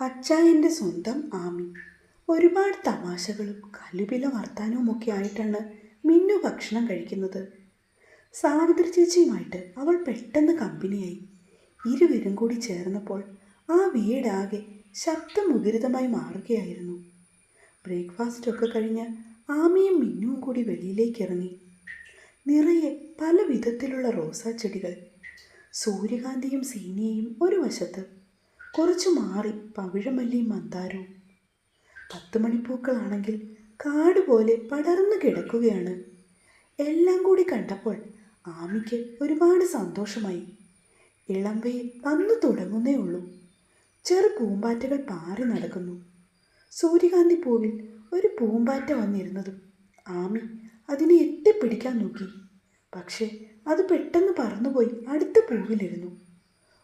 അച്ചായന്റെ സ്വന്തം ആമി. ഒരുപാട് തമാശകളും കലുപില വർത്താനവുമൊക്കെ ആയിട്ടാണ് മിന്നു ഭക്ഷണം കഴിക്കുന്നത്. സാവിത്രി ചേച്ചിയുമായിട്ട് അവൾ പെട്ടെന്ന് കമ്പനിയായി. ഇരുവരും കൂടി ചേർന്നപ്പോൾ ആ വീടാകെ ശബ്ദമുഖരിതമായി മാറുകയായിരുന്നു. ബ്രേക്ക്ഫാസ്റ്റൊക്കെ കഴിഞ്ഞ് ആമിയും മിന്നുവും കൂടി വെളിയിലേക്ക് ഇറങ്ങി നിറയെ പല വിധത്തിലുള്ള റോസാ ചെടികൾ സൂര്യകാന്തിയും സീനിയയും ഒരു വശത്ത് കുറച്ചു മാറി പവിഴമല്ലിയും മന്ദാരവും പത്ത് മണിപ്പൂക്കളാണെങ്കിൽ കാട് പോലെ പടർന്നു കിടക്കുകയാണ്. എല്ലാം കൂടി കണ്ടപ്പോൾ ആമിക്ക് ഒരുപാട് സന്തോഷമായി. ഇളംവയിൽ വന്നു തുടങ്ങുന്നേ ഉള്ളൂ. ചെറു പൂമ്പാറ്റകൾ പാറി നടക്കുന്നു. സൂര്യകാന്തി പൂവിൽ ഒരു പൂമ്പാറ്റ വന്നിരുന്നതും ആമി അതിനെ എത്തിപ്പിടിക്കാൻ നോക്കി. പക്ഷേ അത് പെട്ടെന്ന് പറന്നുപോയി അടുത്ത പൂവിലിരുന്നു.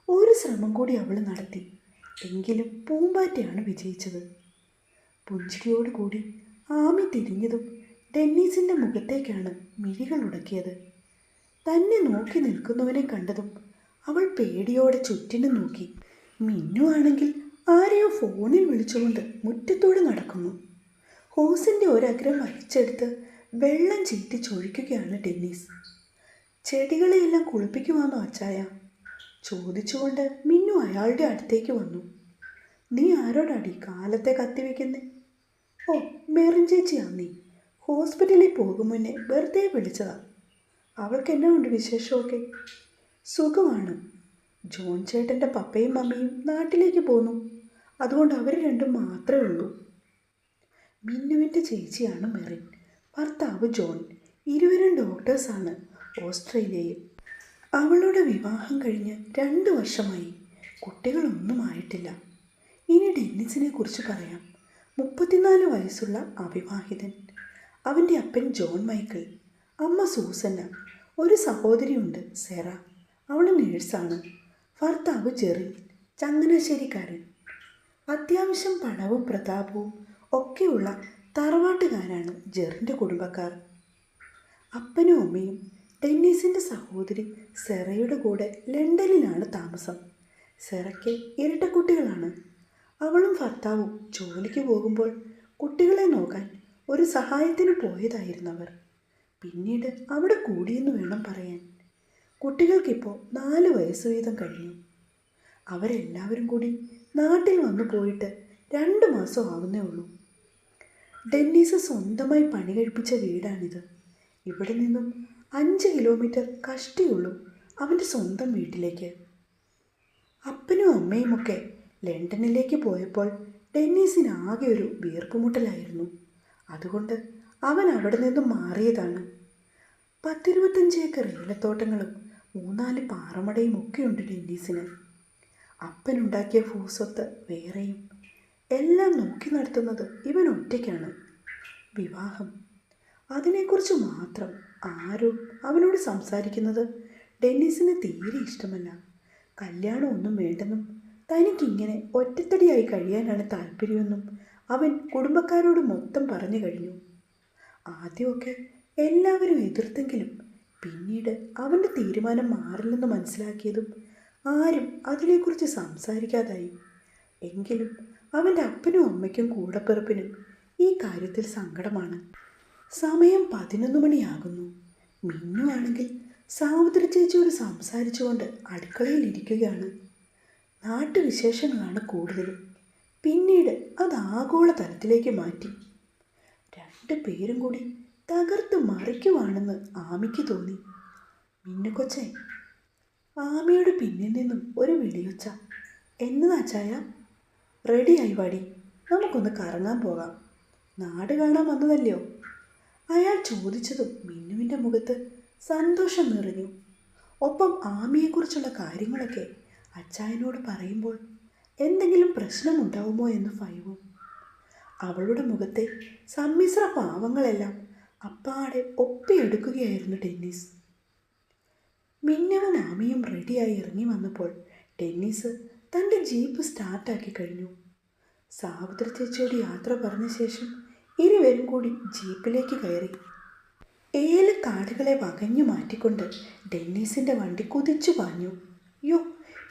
ഒരു ശ്രമം കൂടി അവൾ നടത്തി. എങ്കിലും പൂമ്പാറ്റയാണ് വിജയിച്ചത്. പുഞ്ചിരിയോടുകൂടി ആമി തിരിഞ്ഞതും ഡെന്നീസിന്റെ മുഖത്തേക്കാണ് മിഴികൾ ഉടക്കിയത്. തന്നെ നോക്കി നിൽക്കുന്നവനെ കണ്ടതും അവൾ പേടിയോടെ ചുറ്റിനും നോക്കി. മിന്നു ആണെങ്കിൽ ആരെയോ ഫോണിൽ വിളിച്ചുകൊണ്ട് മുറ്റത്തോടെ നടക്കുന്നു. ഹോസിന്റെ ഒരഗ്രം വലിച്ചെടുത്ത് വെള്ളം ചീറ്റി ചൊഴിക്കുകയാണ് ഡെന്നീസ്. ചെടികളെയെല്ലാം കുളിപ്പിക്കുവാന്നോ അച്ചായ ചോദിച്ചുകൊണ്ട് മിന്നു അയാളുടെ അടുത്തേക്ക് വന്നു. നീ ആരോടാടി കാലത്തെ കത്തിവെക്കുന്നേ ഓ മെറിൻ ചേച്ചിയാ നീ. ഹോസ്പിറ്റലിൽ പോകും മുന്നേ വെറുതെ വിളിച്ചതാ. അവൾക്ക് എന്നാ ഉണ്ട് വിശേഷമൊക്കെ? സുഖമാണ്. ജോൺ ചേട്ടന്റെ പപ്പയും മമ്മിയും നാട്ടിലേക്ക് പോന്നു. അതുകൊണ്ട് അവർ രണ്ടും മാത്രമേ ഉള്ളൂ. മിന്നുവിന്റെ ചേച്ചിയാണ് മെറിൻ. ഭർത്താവ് ജോൺ. ഇരുവരും ഡോക്ടേഴ്സാണ് ഓസ്ട്രേലിയയിൽ. അവളുടെ വിവാഹം കഴിഞ്ഞ് രണ്ട് വർഷമായി. കുട്ടികളൊന്നും ആയിട്ടില്ല. ഇനി ഡെന്നിസിനെ കുറിച്ച് പറയാം. മുപ്പത്തിനാല് വയസ്സുള്ള അവിവാഹിതൻ. അവന്റെ അപ്പൻ ജോൺ മൈക്കിൾ. അമ്മ സൂസന്ന. ഒരു സഹോദരിയുണ്ട് സെറ. അവൾ നേഴ്സാണ്. ഭർത്താവ് ജെറിൻ ചങ്ങനാശ്ശേരിക്കാരൻ. അത്യാവശ്യം പണവും പ്രതാപവും ഒക്കെയുള്ള തറവാട്ടുകാരാണ് ജെറിന്റെ കുടുംബക്കാർ. അപ്പനും അമ്മയും ടെന്നീസിന്റെ സഹോദരി സെറയുടെ കൂടെ ലണ്ടനിലാണ് താമസം. സെറയ്ക്ക് ഇരട്ടക്കുട്ടികളാണ്. അവളും ഭർത്താവും ജോലിക്ക് പോകുമ്പോൾ കുട്ടികളെ നോക്കാൻ ഒരു സഹായത്തിന് അവർ പിന്നീട് അവിടെ കൂടിയെന്ന് വേണം പറയാൻ. കുട്ടികൾക്കിപ്പോൾ നാല് വയസ്സ് വീതം കഴിഞ്ഞു. അവരെല്ലാവരും കൂടി നാട്ടിൽ വന്നു പോയിട്ട് രണ്ട് മാസം ആവുന്നേ ഉള്ളൂ. ഡെന്നീസ് സ്വന്തമായി പണി കഴിപ്പിച്ച വീടാണിത്. ഇവിടെ നിന്നും അഞ്ച് കിലോമീറ്റർ കഷ്ടിയുള്ളൂ അവന്റെ സ്വന്തം വീട്ടിലേക്ക്. അപ്പനും അമ്മയുമൊക്കെ ലണ്ടനിലേക്ക് പോയപ്പോൾ ഡെന്നീസിന് ആകെ ഒരു വീർപ്പുമുട്ടലായിരുന്നു. അതുകൊണ്ട് അവൻ അവിടെ നിന്നും മാറിയതാണ്. പത്തിരുപത്തഞ്ച് ഏക്കർ ഏലത്തോട്ടങ്ങളും മൂന്നാൽ പാറമടയും ഒക്കെയുണ്ട് ഡെന്നീസിന്. അപ്പനുണ്ടാക്കിയ ഭൂസ്വത്ത് വേറെയും എല്ലാം നോക്കി നടത്തുന്നത് ഇവൻ ഒറ്റയ്ക്കാണ്. വിവാഹം. അതിനെക്കുറിച്ച് മാത്രം ആരും അവനോട് സംസാരിക്കുന്നത് ഡെന്നീസിന് തീരെ ഇഷ്ടമല്ല. കല്യാണമൊന്നും വേണ്ടെന്നും തനിക്കിങ്ങനെ ഒറ്റത്തടിയായി കഴിയാനാണ് താല്പര്യമെന്നും അവൻ കുടുംബക്കാരോട് മൊത്തം പറഞ്ഞു കഴിഞ്ഞു. ആദ്യമൊക്കെ എല്ലാവരും എതിർത്തെങ്കിലും പിന്നീട് അവന്റെ തീരുമാനം മാറില്ലെന്ന് മനസ്സിലാക്കിയതും ആരും അതിനെക്കുറിച്ച് സംസാരിക്കാതായി. എങ്കിലും അവന്റെ അപ്പനും അമ്മയ്ക്കും കൂടപ്പിറപ്പിനും ഈ കാര്യത്തിൽ സങ്കടമാണ്. സമയം പതിനൊന്ന് മണിയാകുന്നു. മിന്നു ആണെങ്കിൽ സാവിത്രി ചേച്ചിയോട് സംസാരിച്ചുകൊണ്ട് അടുക്കളയിൽ ഇരിക്കുകയാണ്. നാട്ടുവിശേഷങ്ങളാണ് കൂടുതലും. പിന്നീട് അത് ആഗോള തലത്തിലേക്ക് മാറ്റി. രണ്ട് പേരും കൂടി തകർത്ത് മറിക്കുവാണെന്ന് ആമിക്ക് തോന്നി. മിന്നുകൊച്ചേ ആമിയുടെ പിന്നിൽ നിന്നും ഒരു വിളിയൊച്ച. എന്നതാ ചായ? റെഡിയായി വാടി. നമുക്കൊന്ന് കറങ്ങാൻ പോകാം. നാട് കാണാൻ വന്നതല്ലയോ? അയാൾ ചോദിച്ചതും മിന്നുവിന്റെ മുഖത്ത് സന്തോഷം നിറഞ്ഞു. ഒപ്പം ആമിയെക്കുറിച്ചുള്ള കാര്യങ്ങളൊക്കെ അച്ചായനോട് പറയുമ്പോൾ എന്തെങ്കിലും പ്രശ്നമുണ്ടാവുമോ എന്ന് ഭയവും. അവളുടെ മുഖത്തെ സമ്മിശ്ര ഭാവങ്ങളെല്ലാം അപ്പാടെ ഒപ്പിയെടുക്കുകയായിരുന്നു ടെന്നീസ് മിന്നവും ആമിയും റെഡിയായി ഇറങ്ങി വന്നപ്പോൾ ടെന്നീസ് തന്റെ ജീപ്പ് സ്റ്റാർട്ടാക്കി കഴിഞ്ഞു. സാവിത്രി ചേച്ചിയോട് യാത്ര പറഞ്ഞ ശേഷം ഇരുവരും കൂടി ജീപ്പിലേക്ക് കയറി. ഏല കാടുകളെ വകഞ്ഞു മാറ്റിക്കൊണ്ട് ഡെന്നീസിന്റെ വണ്ടി കുതിച്ചു പാഞ്ഞു. യോ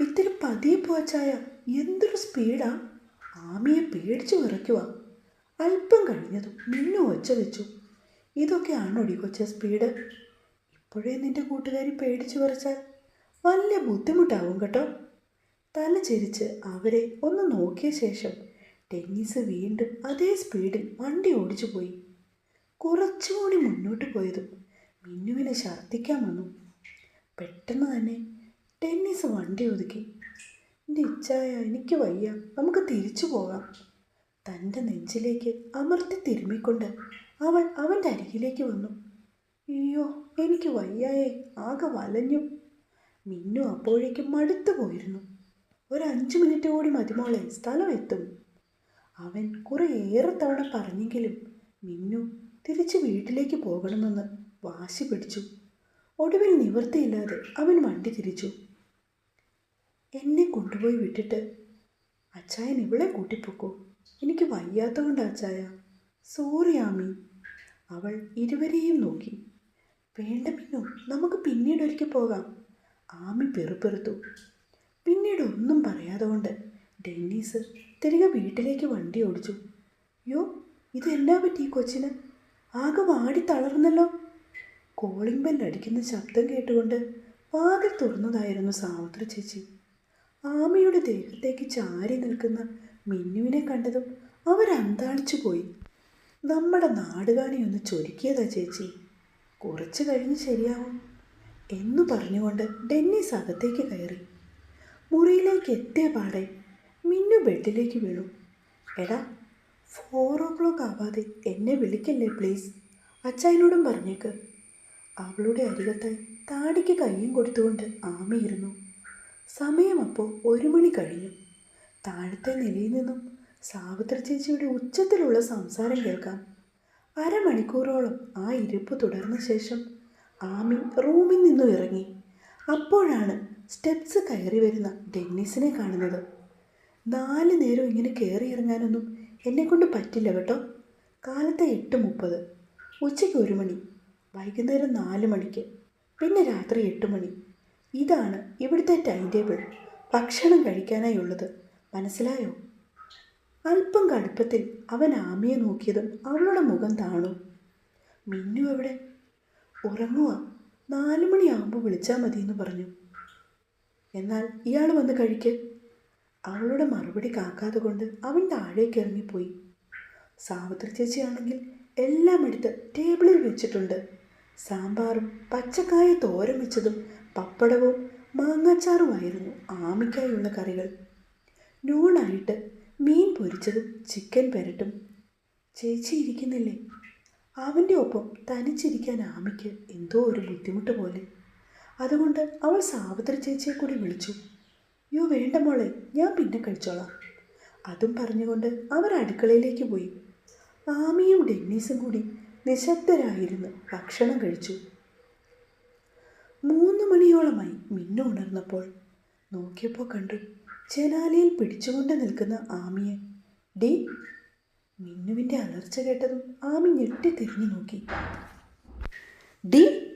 ഇത്തിരി പതിയെ പോച്ചായ എന്തൊരു സ്പീഡാ. ആമിയെ പേടിച്ചു വിറയ്ക്കുക അല്പം കഴിഞ്ഞതും മിന്നു ഒച്ച വെച്ചു. ഇതൊക്കെയാണോടി കൊച്ച സ്പീഡ്? ഇപ്പോഴേ നിന്റെ കൂട്ടുകാരി പേടിച്ചു വിറച്ചാൽ വലിയ ബുദ്ധിമുട്ടാവും കേട്ടോ. തല ചിരിച്ച് അവരെ ഒന്ന് നോക്കിയ ശേഷം ടെന്നീസ് വീണ്ടും അതേ സ്പീഡിൽ വണ്ടി ഓടിച്ചു പോയി. കുറച്ചുകൂടി മുന്നോട്ട് പോയതും മിന്നുവിനെ ഛർദ്ദിക്കാൻ വന്നു. പെട്ടെന്ന് തന്നെ ടെന്നീസ് വണ്ടി ഒതുക്കി. എന്റെ ഇച്ഛായ എനിക്ക് വയ്യ. നമുക്ക് തിരിച്ചു പോകാം. തന്റെ നെഞ്ചിലേക്ക് അമർത്തി തിരുമ്മിക്കൊണ്ട് അവൾ അവന്റെ അരികിലേക്ക് വന്നു. അയ്യോ എനിക്ക് വയ്യായേ. ആകെ വലഞ്ഞു. മിന്നു അപ്പോഴേക്കും മടുത്തു പോയിരുന്നു. ഒരു അഞ്ച് മിനിറ്റ് കൂടി മതിമോളെ സ്ഥലം എത്തും. അവൻ കുറേയേറെ തവണ പറഞ്ഞെങ്കിലും മിന്നു തിരിച്ച് വീട്ടിലേക്ക് പോകണമെന്ന് വാശി പിടിച്ചു. ഒടുവിൽ നിവൃത്തിയില്ലാതെ അവൻ വണ്ടി തിരിച്ചു. എന്നെ കൊണ്ടുപോയി വിട്ടിട്ട് അച്ചായൻ ഇവളെ കൂട്ടിപ്പോക്കോ? എനിക്ക് വയ്യാത്തതുകൊണ്ട് അച്ചായ. സോറി ആമി. അവൾ ഇരുവരെയും നോക്കി. വേണ്ട പിന്നു നമുക്ക് പിന്നീട് ഒരിക്കൽ പോകാം. ആമി പെറുപ്പെറുത്തു പിന്നീട് ഒന്നും പറയാതെ കൊണ്ട് ഡെന്നീസ് തിരികെ വീട്ടിലേക്ക് വണ്ടി ഓടിച്ചു. യോ ഇതെന്നാ പറ്റി ഈ കൊച്ചിന്? ആകെ വാടി തളർന്നല്ലോ. കോളിംഗ് ബെൽ അടിക്കുന്ന ശബ്ദം കേട്ടുകൊണ്ട് വാതിൽ തുറന്നതായിരുന്നു സാവിത്രി ചേച്ചി. ആമയുടെ ദേഹത്തേക്ക് ചാരി നിൽക്കുന്ന മിന്നുവിനെ കണ്ടതും അവരന്താളിച്ചു പോയി. നമ്മുടെ നാടുകാണി ഒന്ന് ചൊരുക്കിയതാ ചേച്ചി. കുറച്ച് കഴിഞ്ഞ് ശരിയാവും എന്നു പറഞ്ഞുകൊണ്ട് ഡെന്നീസ് അകത്തേക്ക് കയറി. മുറിയിലേക്ക് എത്തിയ പാടെ മിന്നു ബെഡിലേക്ക് വീണു. എടാ ഫോർ ഓ ക്ലോക്ക് ആവാതെ എന്നെ വിളിക്കല്ലേ പ്ലീസ്? അച്ചായനോടും പറഞ്ഞേക്ക്. അവളുടെ അരികത്തായി താടിക്ക് കയ്യും കൊടുത്തുകൊണ്ട് ആമയിരുന്നു സമയം അപ്പോൾ ഒരു മണി കഴിഞ്ഞു. താഴത്തെ നിലയിൽ നിന്നും സാവിത്രി ചേച്ചിയുടെ ഉച്ചത്തിലുള്ള സംസാരം കേൾക്കാം. അരമണിക്കൂറോളം ആ ഇരുപ്പ് തുടർന്ന ശേഷം ആമി റൂമിൽ നിന്നും ഇറങ്ങി. അപ്പോഴാണ് സ്റ്റെപ്സ് കയറി വരുന്ന ഡെന്നിസിനെ കാണുന്നത്. നാല് നേരം ഇങ്ങനെ കയറി ഇറങ്ങാനൊന്നും എന്നെക്കൊണ്ട് പറ്റില്ല കേട്ടോ. കാലത്തെ എട്ട് മുപ്പത്. ഉച്ചയ്ക്ക് ഒരു മണി. വൈകുന്നേരം നാല് മണിക്ക്. പിന്നെ രാത്രി എട്ട് മണി. ഇതാണ് ഇവിടുത്തെ ടൈം ടേബിൾ ഭക്ഷണം കഴിക്കാനായി ഉള്ളത് മനസ്സിലായോ? അല്പം കടുപ്പത്തിൽ അവൻ ആമിയെ നോക്കിയതും അവളുടെ മുഖം താണു. മിന്നു എവിടെ? ഉറങ്ങുക നാലു മണിയാകുമ്പോൾ വിളിച്ചാൽ മതി എന്ന് പറഞ്ഞു. എന്നാൽ ഇയാൾ വന്ന് കഴിക്ക്. അവളുടെ മറുപടി കാക്കാതെ കൊണ്ട് അവൻ താഴേക്ക് ഇറങ്ങിപ്പോയി. സാവിത്രി ചേച്ചിയാണെങ്കിൽ എല്ലാം എടുത്ത് ടേബിളിൽ വെച്ചിട്ടുണ്ട്. സാമ്പാറും പച്ചക്കായ തോരൻ വെച്ചതും പപ്പടവും മാങ്ങാച്ചാറുമായിരുന്നു ആമിക്കായുള്ള കറികൾ. നൂണായിട്ട് മീൻ പൊരിച്ചതും ചിക്കൻ പെരട്ടും. ചേച്ചിയിരിക്കുന്നില്ലേ അവന്റെ ഒപ്പം തനിച്ചിരിക്കാൻ ആമിക്ക് എന്തോ ഒരു ബുദ്ധിമുട്ട് പോലെ. അതുകൊണ്ട് അവൾ സാവിത്രി ചേച്ചിയെ കൂടി വിളിച്ചു. യോ വേണ്ട മോളെ ഞാൻ പിന്നെ കഴിച്ചോളാം. അതും പറഞ്ഞുകൊണ്ട് അവർ അടുക്കളയിലേക്ക് പോയി. ആമിയും ഡെന്നീസും കൂടി നിശബ്ദരായിരുന്നു ഭക്ഷണം കഴിച്ചു. മൂന്ന് മണിയോളമായി മിന്നു ഉണർന്നപ്പോൾ നോക്കിയപ്പോൾ കണ്ടു ജനാലയിൽ പിടിച്ചുകൊണ്ട് നിൽക്കുന്ന ആമിയെ. ഡി മിന്നുവിന്റെ അലർച്ച കേട്ടതും ആമി ഞെട്ടി തിരിഞ്ഞു നോക്കി. ഡി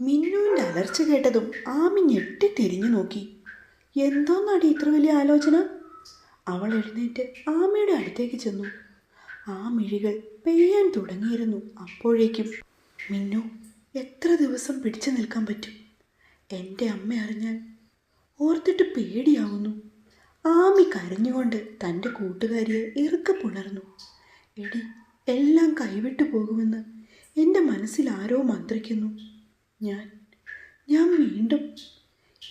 മിന്നുവിന്റെ അലർച്ച കേട്ടതും ആമി ഞെട്ടി തിരിഞ്ഞു നോക്കി. എന്തോന്നാടി ഇത്ര വലിയ ആലോചന? അവൾ എഴുന്നേറ്റ് ആമയുടെ അടുത്തേക്ക് ചെന്നു. ആ മിഴികൾ പെയ്യാൻ തുടങ്ങിയിരുന്നു അപ്പോഴേക്കും. മിന്നു എത്ര ദിവസം പിടിച്ചു നിൽക്കാൻ പറ്റും? എന്റെ അമ്മ അറിഞ്ഞാൽ ഓർത്തിട്ട് പേടിയാവുന്നു. ആമി കരഞ്ഞുകൊണ്ട് തന്റെ കൂട്ടുകാരിയെ ഇറുക്ക പുണർന്നു. എടി എല്ലാം കൈവിട്ടു പോകുമെന്ന് എന്റെ മനസ്സിൽ ആരോ മന്ത്രിക്കുന്നു. ഞാൻ ഞാൻ വീണ്ടും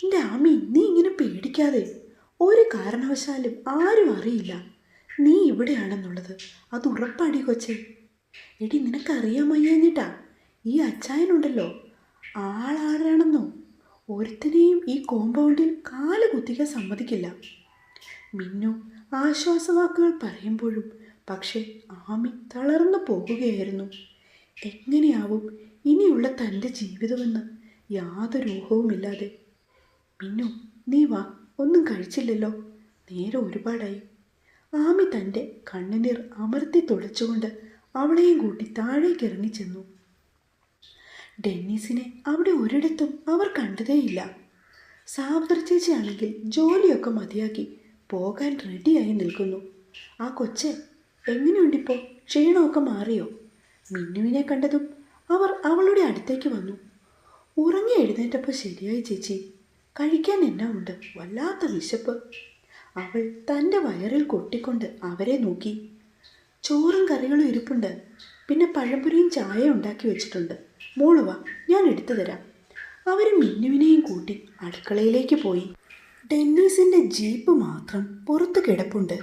എന്റെ ആമി നീ ഇങ്ങനെ പേടിക്കാതെ ഒരു കാരണവശാലും ആരും അറിയില്ല. നീ ഇവിടെയാണെന്നുള്ളത്. അത് ഉറപ്പാടി കൊച്ചേ. എടി നിനക്കറിയാമയ്യാഞ്ഞിട്ടാ? ഈ അച്ചായനുണ്ടല്ലോ. ആളാരാണെന്നോ ഒരുത്തനെയും ഈ കോമ്പൗണ്ടിൽ കാൽ കുത്തിക്കാൻ സമ്മതിക്കില്ല. മിന്നു ആശ്വാസവാക്കുകൾ പറയുമ്പോഴും പക്ഷേ ആമി തളർന്നു പോകുകയായിരുന്നു. എങ്ങനെയാവും ഇനിയുള്ള തന്റെ ജീവിതമെന്ന് യാതൊരു ഊഹവുമില്ലാതെ മിന്നു നീ വാ ഒന്നും കഴിച്ചില്ലല്ലോ. നേരെ ഒരുപാടായി. ആമി തന്റെ കണ്ണുനീർ അമർത്തി തുടച്ചുകൊണ്ട് അവളെയും കൂട്ടി താഴേക്കിറങ്ങി ചെന്നു. ഡെന്നീസിനെ അവിടെ ഒരിടത്തും അവർ കണ്ടതേയില്ല. സാവിത്രി ചേച്ചിയാണെങ്കിൽ ജോലിയൊക്കെ മതിയാക്കി പോകാൻ റെഡിയായി നിൽക്കുന്നു. ആ കൊച്ചെ എങ്ങനെയുണ്ടിപ്പോൾ ക്ഷീണമൊക്കെ മാറിയോ? മിന്നുവിനെ കണ്ടതും അവർ അവളുടെ അടുത്തേക്ക് വന്നു. ഉറങ്ങി എഴുന്നേറ്റപ്പോൾ ശരിയായി ചേച്ചി. കഴിക്കാൻ എന്നാ ഉണ്ട്? വല്ലാത്ത വിശപ്പ്. അവൾ തന്റെ വയറിൽ കൊട്ടിക്കൊണ്ട് അവരെ നോക്കി. ചോറും കറികളും ഇരിപ്പുണ്ട്. പിന്നെ പഴംപൊരിയും ചായ ഉണ്ടാക്കി വെച്ചിട്ടുണ്ട്. മോൾ വാ ഞാൻ എടുത്തു തരാം. അവർ മിന്നുവിനെയും കൂട്ടി അടുക്കളയിലേക്ക് പോയി. ഡെന്നീസിന്റെ ജീപ്പ് മാത്രം പുറത്ത് കിടപ്പുണ്ട്.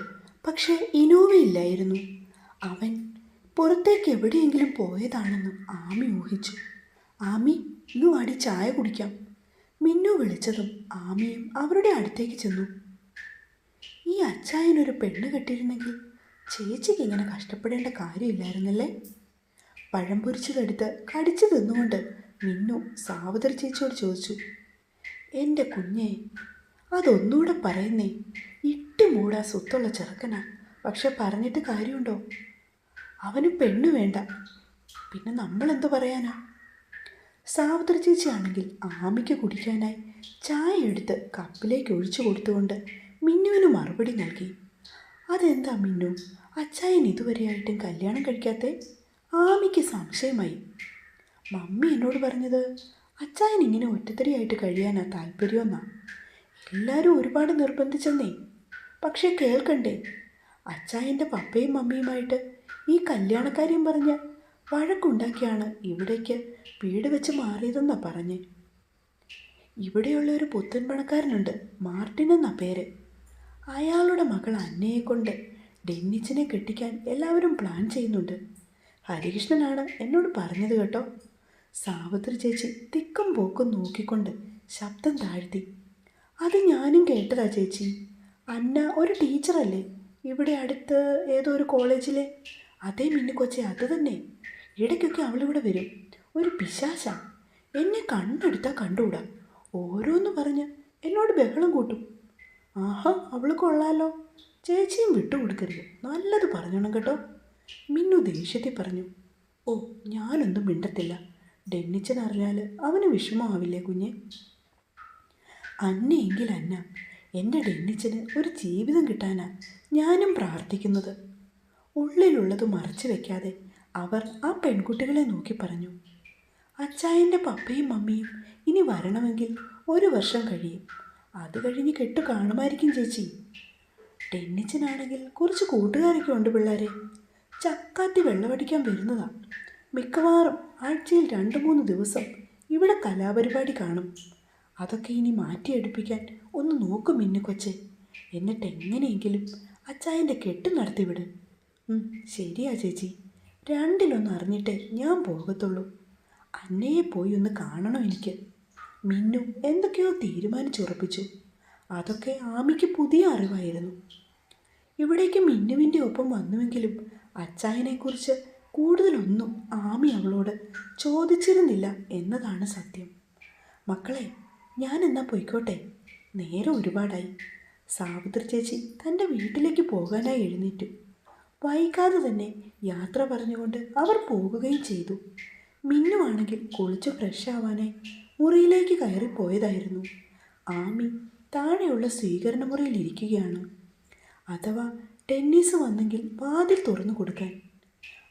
പക്ഷേ ഇനോവയില്ലായിരുന്നു അവൻ പുറത്തേക്ക് എവിടെയെങ്കിലും പോയതാണെന്ന് ആമി ഊഹിച്ചു. ആമി ഇന്നു വാടി ചായ കുടിക്കാം. മിന്നു വിളിച്ചതും ആമിയും അവരുടെ അടുത്തേക്ക് ചെന്നു. ഈ അച്ചായനൊരു പെണ്ണ് കെട്ടിയിരുന്നെങ്കിൽ ചേച്ചിക്ക് ഇങ്ങനെ കഷ്ടപ്പെടേണ്ട കാര്യമില്ലായിരുന്നല്ലേ? പഴം പൊരിച്ചതെടുത്ത് കടിച്ചു തിന്നുകൊണ്ട് മിന്നു സാവതർ ചേച്ചിയോട് ചോദിച്ചു എന്റെ കുഞ്ഞെ അതൊന്നുകൂടെ പറയുന്നേ ഇട്ട് മൂടാ സ്വത്തുള്ള ചെറുക്കനാ. പക്ഷെ പറഞ്ഞിട്ട് കാര്യമുണ്ടോ? അവന് പെണ്ണു വേണ്ട. പിന്നെ നമ്മളെന്ത് പറയാനാ? സാവിത്രി ചേച്ചിയാണെങ്കിൽ ആമിക്ക് കുടിക്കാനായി ചായ എടുത്ത് കപ്പിലേക്ക് ഒഴിച്ചു കൊടുത്തുകൊണ്ട് മിന്നുവിന് മറുപടി നൽകി. അതെന്താ മിന്നു? അച്ചായൻ ഇതുവരെയായിട്ടും കല്യാണം കഴിക്കാത്ത? ആമിക്ക് സംശയമായി. മമ്മി എന്നോട് പറഞ്ഞത് അച്ചായൻ ഇങ്ങനെ ഒറ്റത്തടിയായിട്ട് കഴിയാനാ താല്പര്യമെന്നാ. എല്ലാവരും ഒരുപാട് നിർബന്ധിച്ചെന്നേ. പക്ഷേ കേൾക്കണ്ടേ അച്ചായന്റെ പപ്പയും മമ്മിയുമായിട്ട് ഈ കല്യാണക്കാര്യം പറഞ്ഞ് വഴക്കുണ്ടാക്കിയാണ് ഇവിടേക്ക് വീട് വെച്ച് മാറിയതെന്നാ പറഞ്ഞ്. ഇവിടെയുള്ള ഒരു പുത്തൻ പണക്കാരനുണ്ട് മാർട്ടിൻ എന്നാ പേര്. അയാളുടെ മകൾ അന്നയെ കൊണ്ട് ഡെന്നിച്ചിനെ കെട്ടിക്കാൻ എല്ലാവരും പ്ലാൻ ചെയ്യുന്നുണ്ട്. ഹരികൃഷ്ണനാണ് എന്നോട് പറഞ്ഞത് കേട്ടോ. സാവിത്രി ചേച്ചി തിക്കും പോക്കും നോക്കിക്കൊണ്ട് ശബ്ദം താഴ്ത്തി. അത് ഞാനും കേട്ടതാ ചേച്ചി. അന്ന ഒരു ടീച്ചറല്ലേ ഇവിടെ അടുത്ത് ഏതോ ഒരു കോളേജിലെ. അതേ മിന്നു മിന്നിക്കൊച്ചെ അത് തന്നെ. ഇടയ്ക്കൊക്കെ അവളിവിടെ വരും. ഒരു പിശാശ. എന്നെ കണ്ണെടുത്താൽ കണ്ടുകൂടാ. ഓരോന്ന് പറഞ്ഞ് എന്നോട് ബഹളം കൂട്ടും. ആഹാ അവൾ കൊള്ളാലോ. ചേച്ചിയും വിട്ടുകൊടുക്കരുത്. നല്ലത് പറഞ്ഞോണം കേട്ടോ. മിന്നു ദേഷ്യത്തിൽ പറഞ്ഞു ഓ ഞാനൊന്നും മിണ്ടത്തില്ല. ഡെന്നിച്ചൻ അറിഞ്ഞാൽ അവന് വിഷമമാവില്ലേ കുഞ്ഞെ? അന്നയെങ്കിൽ അന്ന എന്റെ ഡെന്നിച്ചന് ഒരു ജീവിതം കിട്ടാനാ ഞാനും പ്രാർത്ഥിക്കുന്നത്. ഉള്ളിലുള്ളത് മറച്ചു വെക്കാതെ അവർ ആ പെൺകുട്ടികളെ നോക്കി പറഞ്ഞു അച്ചായന്റെ പപ്പയും മമ്മിയും ഇനി വരണമെങ്കിൽ ഒരു വർഷം കഴിയും. അത് കഴിഞ്ഞ് കെട്ടു കാണുമായിരിക്കും ചേച്ചി. ടെന്നിച്ചനാണെങ്കിൽ കുറച്ച് കൂട്ടുകാരൊക്കെ ഉണ്ട് പിള്ളേരെ. ചക്കാത്തി വെള്ളമടിക്കാൻ വരുന്നതാ. മിക്കവാറും ആഴ്ചയിൽ രണ്ട് മൂന്ന് ദിവസം ഇവിടെ കലാപരിപാടി കാണും. അതൊക്കെ ഇനി മാറ്റിയെടുപ്പിക്കാൻ ഒന്ന് നോക്കും മിന്നു കൊച്ചെ. എന്നിട്ട് എങ്ങനെയെങ്കിലും അച്ചായന്റെ കെട്ട് നടത്തിവിട് ശരിയാ ചേച്ചി. രണ്ടിലൊന്ന് അറിഞ്ഞിട്ടേ ഞാൻ പോകത്തുള്ളൂ. അന്നയെ പോയി ഒന്ന് കാണണം എനിക്ക്. മിന്നു എന്തൊക്കെയോ തീരുമാനിച്ചുറപ്പിച്ചു. അതൊക്കെ ആമിക്ക് പുതിയ അറിവായിരുന്നു. ഇവിടേക്ക് മിന്നുവിന്റെ ഒപ്പം വന്നുവെങ്കിലും അച്ചായനെക്കുറിച്ച് കൂടുതലൊന്നും ആമി അവളോട് ചോദിച്ചിരുന്നില്ല എന്നതാണ് സത്യം. മക്കളെ ഞാൻ എന്നാ പോയിക്കോട്ടെ? നേരം ഒരുപാടായി. സാവിത്രി ചേച്ചി തന്റെ വീട്ടിലേക്ക് പോകാനായി എഴുന്നേറ്റു. വൈകാതെ തന്നെ യാത്ര പറഞ്ഞുകൊണ്ട് അവർ പോകുകയും ചെയ്തു. മിന്നുവാണെങ്കിൽ കുളിച്ച് ഫ്രഷ് ആവാനായി മുറിയിലേക്ക് കയറിപ്പോയതായിരുന്നു. ആമി താഴെയുള്ള സ്വീകരണ മുറിയിൽ ഇരിക്കുകയാണ്. അഥവാ ടെന്നീസ് വന്നെങ്കിൽ വാതിൽ തുറന്നു കൊടുക്കാൻ.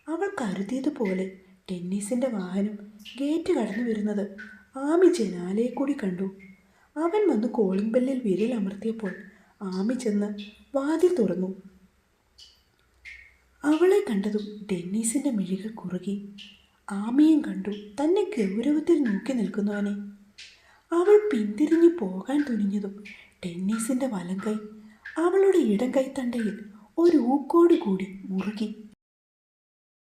അവൾ കരുതിയതുപോലെ ടെന്നീസിന്റെ വാഹനം ഗേറ്റ് കടന്നു വരുന്നത് ആമി ജനാലയെ കൂടി കണ്ടു. അവൻ വന്ന് കോളിംഗ് ബെല്ലിൽ വിരൽ അമർത്തിയപ്പോൾ ആമി ചെന്ന് വാതിൽ തുറന്നു. അവളെ കണ്ടതും ഡെന്നീസിന്റെ മിഴികൾ കുറുകി. ആമിയും കണ്ടു തന്നെ ഗൗരവത്തിൽ നോക്കി നിൽക്കുന്നവനെ അവൾ പിന്തിരിഞ്ഞു പോകാൻ തുനിഞ്ഞതും ടെന്നീസിന്റെ വലം കൈ അവളുടെ ഇടം കൈത്തണ്ടയിൽ ഒരു ഊക്കോട് കൂടി മുറുകി